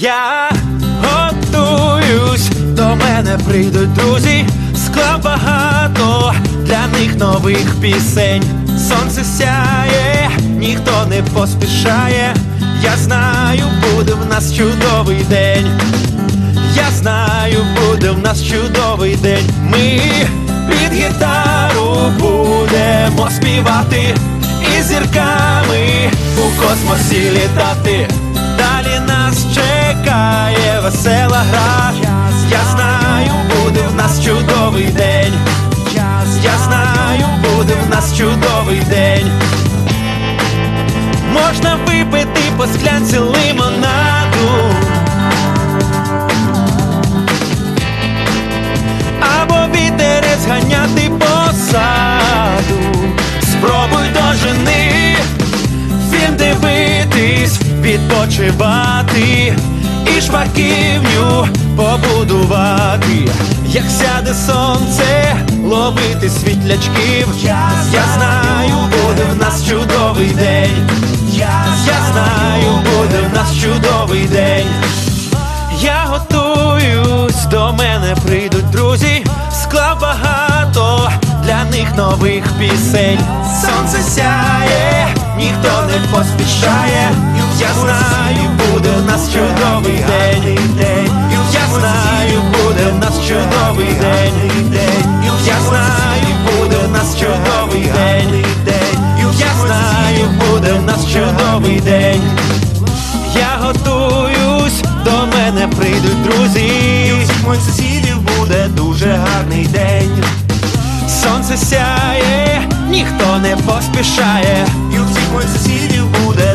Я готуюсь, до мене прийдуть друзі, склав багато для них нових пісень. Сонце сяє, ніхто не поспішає. Я знаю, буде в нас чудовий день. Я знаю, буде в нас чудовий день. Ми під гітару будемо співати і зірками у космосі літати. Весела гра. Я знаю, буде в нас чудовий день. Я знаю, буде в нас чудовий день. Можна випити по склянці лимонаду. або вітерець ганяти по саду. Спробуй дожени, фільм дивитись, відпочивати і шваківню побудувати. Як сяде сонце, ловити світлячків. Я знаю, буде в нас чудовий день. Я знаю, буде в нас чудовий день. Я готуюсь, до мене прийдуть друзі, склав багато для них нових пісень. Сонце сяє, ніхто не поспішає. Я знаю, нас чудовий день. Я готуюсь, до мене прийдуть друзі. У всіх моїх сусідів буде дуже гарний день. Сонце сяє, ніхто не поспішає. І у всіх моїх сусідів буде.